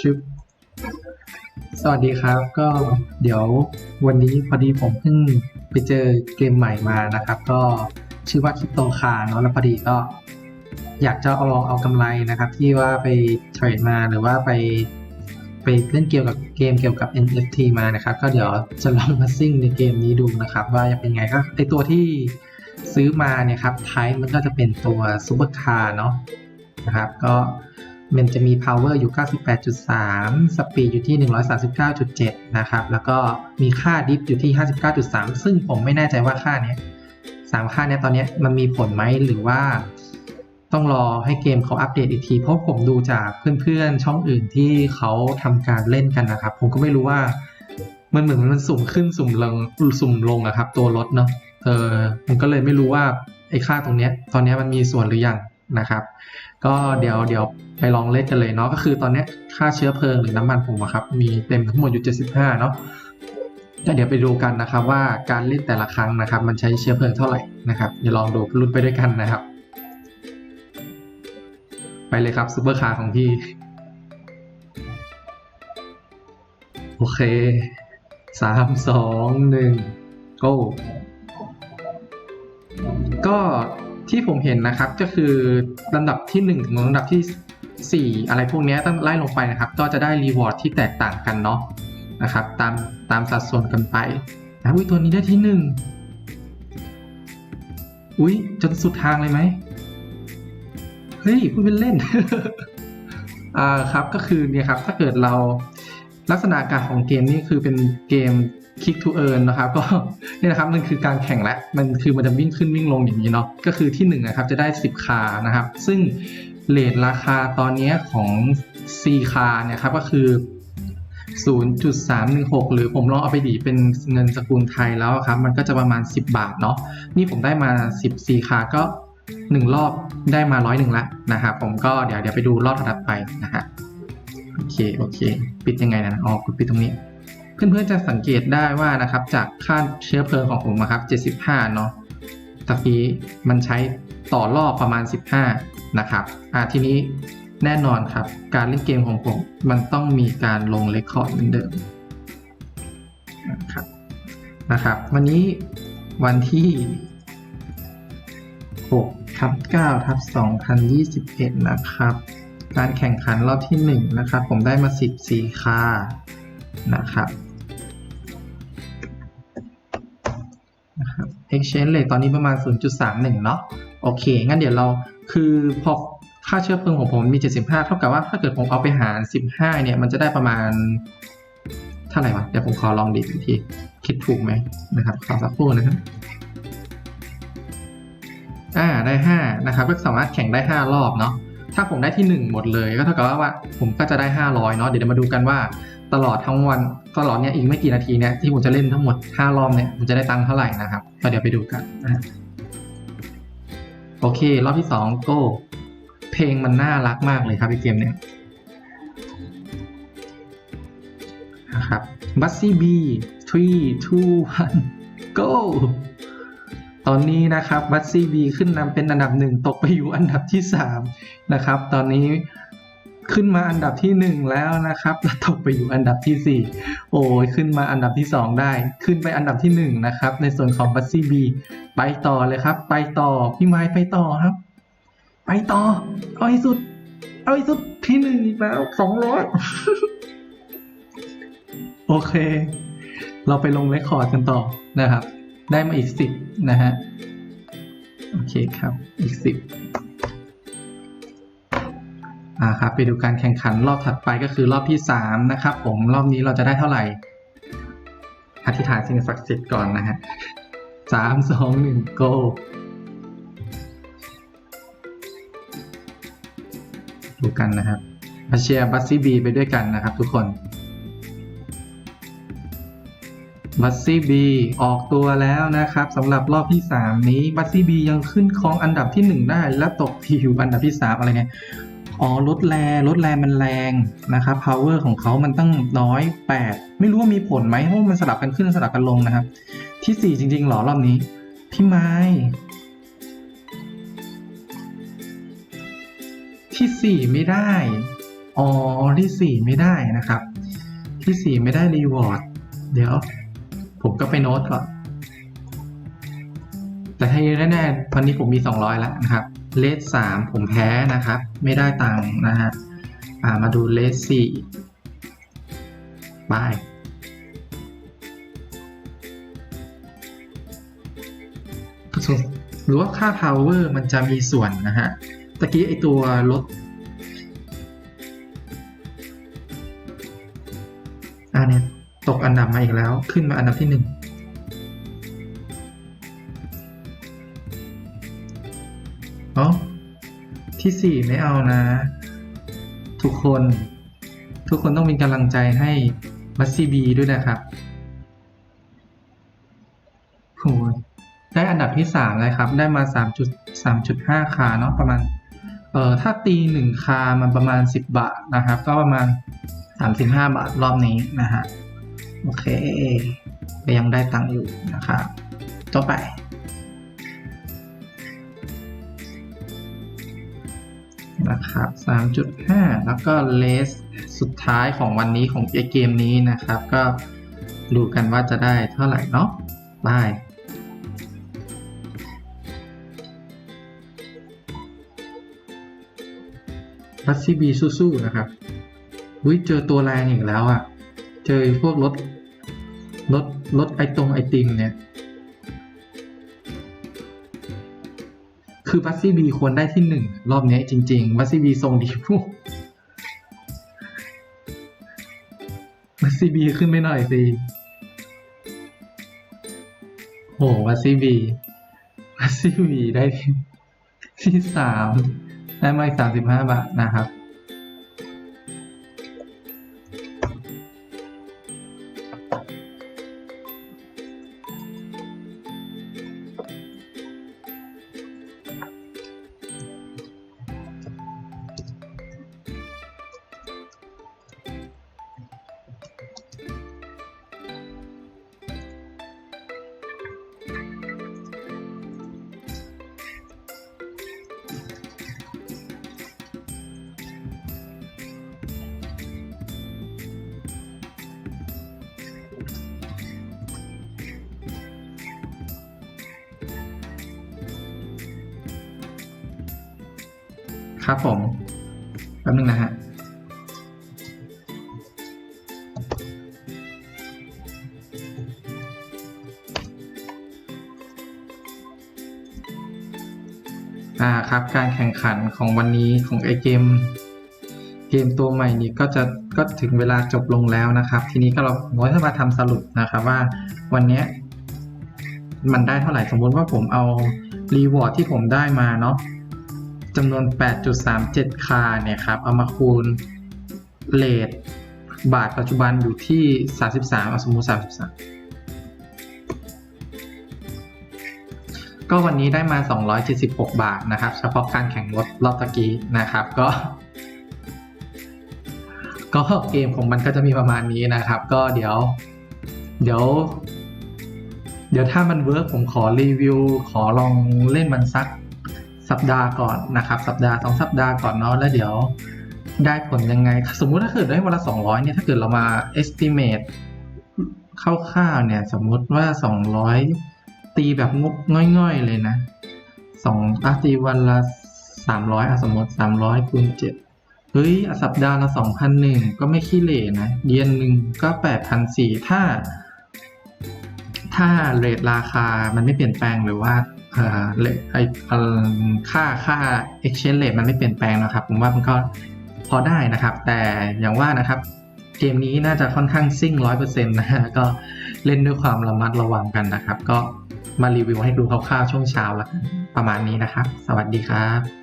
ชุบสวัสดีครับ ก็เดี๋ยววันนี้พอดีผมเพิ่งไปเจอเกมใหม่มานะครับ ก็ชื่อว่าคริปโตคาเนาะแล้วพอดีก็ อยากจะเอาลองเอากำไรนะครับ ที่ว่าไปเทรดมาหรือว่าไป ไปเล่นเกี่ยวกับเกมเกี่ยวกับ NFT มานะครับ ก็เดี๋ยวจะลองมาซิ่งในเกมนี้ดูนะครับ ว่าจะเป็นไงก็ไอตัวที่ซื้อมาเนี่ยครับไทป์มันก็จะเป็นตัวซูเปอร์คาร์เนาะนะครับ ก็ มันจะมี power อยู่ 98.3 speed อยู่ที่ 139.7 นะครับ แล้วก็มีค่าดิฟอยู่ที่ 59.3 ซึ่งผมไม่แน่ใจว่าค่าเนี้ยสามค่าเนี้ยตอนเนี้ยมันมีผลไหมหรือว่าต้องรอให้เกมเขาอัปเดตอีกที เพราะผมดูจากเพื่อนๆ ช่องอื่นที่เขาทำการเล่นกันนะครับ ผมก็ไม่รู้ว่า มันเหมือนมันสุ่มขึ้นสุ่มลงสุ่มลงอะครับ ตัวรถเนาะเออผมก็เลยไม่รู้ว่าไอ้ค่าตรงเนี้ย ตอนเนี้ยมันมีส่วนหรือยัง นะครับ ก็เดี๋ยวเดี๋ยวไปลองเล่นกันเลยเนาะก็คือตอนนี้ค่าเชื้อเพลิงหรือน้ำมันผมอะครับมีเต็มทั้งหมดอยู่ 75 เนาะก็เดี๋ยวไปดูกันนะครับว่าการเล่นแต่ละครั้งนะครับ มันใช้เชื้อเพลิงเท่าไหร่นะครับเดี๋ยวลองดูลุ้นไปด้วยกันนะครับ ไปเลยครับซูเปอร์คาร์ของพี่โอเคสามสองหนึ่ง go ก็ ที่ผมเห็นนะครับก็คือลำดับที่1ถึงลำดับที่ 4 อะไรพวกนี้ยต้องไล่ลงไปนะครับ ก็จะได้รีวอร์ดที่แตกต่างกันเนาะนะครับ ตามตามสัดส่วนกันไปนะอุ้ยตัวนี้ได้ที่หนึ่งอุ้ยจนสุดทางเลยไหมเฮ้ยพูดเป็นเล่นอ่าครับก็คือเนี่ยครับถ้าเกิดเรา ลักษณะการของเกมนี่คือเป็นเกม Kick to Earn นะครับ ก็นี่นะครับมันคือการแข่งและมันคือมันจะวิ่งขึ้นวิ่งลงอย่างนี้เนาะก็คือที่1นงนะครับจะได้ 10 คานะครับ ซึ่งเลทราคาตอนนี้ของ C คาเนี่ยครับก็คือ 0.316 หรือผมลองเอาไปดีเป็นเงินสกุลไทยแล้วครับ มันก็จะประมาณ 10 บาทเนาะนี่ผมได้มา10 C คาก็ 1 รอบได้มาร้อยหนึ่งละนะครับผมก็เดี๋ยวเดี๋ยวไปดูรอบถัดไปนะฮะ โอเคโอเค ปิดยังไงนะอ๋อกดปิดตรงนี้ เพื่อนๆจะสังเกตได้ว่านะครับ จากค่าเชื้อเพลิงของผมอะครับ75 เนาะตะกี้มันใช้ต่อรอบประมาณ 15 นะครับอ่าทีนี้แน่นอนครับ การเล่นเกมของผมมันต้องมีการลงเรคคอร์ดเหมือนเดิมนะครับนะครับ วันนี้วันที่6ทับ9ทับ2021 นะครับ การแข่งขันรอบที่1นะครับผมได้มา10สีคานะครับนะครับ exchange rate ตอนนี้ประมาณ 0.31 เนาะโอเค งั้นเดี๋ยวเราคือพอค่าเชื้อเพลิงของผมมี 75 เท่ากับว่าถ้าเกิดผมเอาไปหาร 15 เนี่ย มันจะได้ประมาณเท่าไหร่วะ เดี๋ยวผมขอลองดีอีกที คิดถูกไหมนะครับขอสักครู่นะครับอ่าได้ห้านะครับ ก็สามารถแข่งได้ห้ารอบเนาะ ถ้าผมได้ที่หนึ่งหมดเลยก็เท่ากับว่าผมก็จะได้ห้าร้อยเนาะเดี๋ยวมาดูกันว่าตลอดทั้งวันตลอดเนี่ยอีกไม่กี่นาทีเนี่ยที่ผมจะเล่นทั้งหมดห้ารอบเนี่ยผมจะได้ตังค์เท่าไหร่นะครับก็เดี๋ยวไปดูกันนะโอเค รอบที่สองโก้เพลงมันน่ารักมากเลยครับไอเกมเนี่ยนะครับบัสซี่บี3 2 1 go ตอนนี้นะครับบัตซี่บีขึ้นนำเป็นอันดับหนึ่งตกไปอยู่อันดับที่สามนะครับ ตอนนี้ขึ้นมาอันดับที่หนึ่งแล้วนะครับแล้วตกไปอยู่อันดับที่สี่โอ้ยขึ้นมาอันดับที่สองได้ ขึ้นไปอันดับที่หนึ่งนะครับ ในส่วนของบัตซี่บีไปต่อเลยครับ ไปต่อพี่ไม้ไปต่อครับ ไปต่อ เอาให้สุด เอาให้สุดที่หนึ่งอีกแล้วสองร้อยโอเค เราไปลงเรคคอร์ดกันต่อนะครับ ได้มาอีกสิบนะฮะ โอเคครับ อีกสิบอ่าครับ ไปดูการแข่งขันรอบถัดไปก็คือรอบที่สามนะครับ ผม รอบนี้เราจะได้เท่าไหร่ อธิษฐานสิ่งศักดิ์สิทธิ์ก่อนนะฮะสามสองหนึ่ง go ดูกันนะครับมาเชียร์บัสซี่บีไปด้วยกันนะครับทุกคน บัตซี่บีออกตัวแล้วนะครับสำหรับรอบที่ 3 นี้บัตซี่บียังขึ้นครองอันดับที่ 1 ได้ และตกที่อยู่อันดับที่ 3 อะไรไงอ๋อลดแรงลดแรงมันแรงนะครับ power ของเขามันตั้งน้อย 8 ไม่รู้ว่ามีผลไหมเพราะมันสลับกันขึ้นสลับกันลงนะครับ ที่ 4 จริงๆหรอรอบนี้ พี่ไม้ที่ 4 ไม่ได้ อ๋อ ที่สี่ไม่ได้นะครับ ที่สี่ไม่ได้รีวอร์ด เดี๋ยว ผมก็ไปโน้ตก่อน แต่ให้แน่ๆตอนนี้ผมมี 200 แล้วนะครับ เลสสามผมแพ้นะครับ ไม่ได้ตังค์นะฮะอ่ามาดูเลสสี่บายหรือว่าค่า power มันจะมีส่วนนะฮะตะกี้ไอตัวลด อันดับมาอีกแล้ว ขึ้นมาอันดับที่หนึ่งอ๋อที่สี่ไม่เอานะ ทุกคน ทุกคนต้องมีกำลังใจให้มัสซีบีด้วยนะครับโหยได้อันดับที่สามเลยครับ ได้มาสามจุดสามจุดห้าคาเนาะประมาณเอ่อถ้าตีหนึ่งคามันประมาณสิบบาทนะครับ ก็ประมาณสามสิบห้าบาทรอบนี้นะฮะ โอเคก็ยังได้ตังค์อยู่นะครับต่อไป นะครับ 3.5 แล้วก็เลสสุดท้ายของวันนี้ของเกมนี้นะครับ ก็ดูกันว่าจะได้เท่าไหร่เนาะบายรัสซีบีสู้ๆนะครับ วิเจอตัวแรงอีกแล้วอะ่ะ เจอพวกรถรถรถไอตรงไอติมเนี่ย คือบัสซี่บีควรได้ที่หนึ่งรอบนี้จริง ๆ บัสซี่บีทรงดีพวกบัสซี่บีขึ้นไม่หน่อยสิโหบัสซี่บีบัสซี่บีได้ที่ที่สามได้มาอีกสามสิบห้าบาทนะครับ ครับผมแป๊บนึงนะฮะอ่าครับการแข่งขันของวันนี้ของไอเกม เกมตัวใหม่นี้ก็จะก็ถึงเวลาจบลงแล้วนะครับ ทีนี้ก็เราผมจะมาทำสรุปนะครับว่าวันนี้มันได้เท่าไหร่สมมติว่าผมเอารีวอร์ดที่ผมได้มาเนาะ จำนวน 8.37 คาเนี่ยครับ เอามาคูณเลทบาทปัจจุบันอยู่ที่ 33เอาสมมุติ33 ก็วันนี้ได้มา 276 บาทนะครับ เฉพาะการแข่งรถรอบตะกี้นะครับ ก็ ก็เกมของมันก็จะมีประมาณนี้นะครับ ก็เดี๋ยว เดี๋ยว เดี๋ยวถ้ามันเวิร์กผมขอรีวิว ขอลองเล่นมันสัก สัปดาห์ก่อนนะครับ สัปดาห์สองสัปดาห์ก่อนเนาะแล้วเดี๋ยวได้ผลยังไง สมมุติถ้าเกิดได้วันละ 200 เนี่ย ถ้าเกิดเรามา estimate คร่าวๆเนี่ย สมมุติว่า 200 ตีแบบงบง่อยๆ เลยนะสองอตีวันละ 300อะสมมติ 300คูณ7เฮ้ยสัปดาห์ละ 2,001 ก็ไม่ขี้เหร่นะ เดือนหนึ่งก็ 8,400 ถ้า ถ้าเรทราคามันไม่เปลี่ยนแปลงหรือว่า ไอเอ่อค่าค่า exchange rate มันไม่เปลี่ยนแปลงนะครับ ผมว่ามันก็พอได้นะครับ แต่อย่างว่านะครับ เกมนี้น่าจะค่อนข้างซิ่งร้อยเปอร์เซ็นต์นะฮะก็เล่นด้วยความระมัดระวังกันนะครับ ก็มารีวิวให้ดูคร่าวๆช่วงเช้าละประมาณนี้นะครับ สวัสดีครับ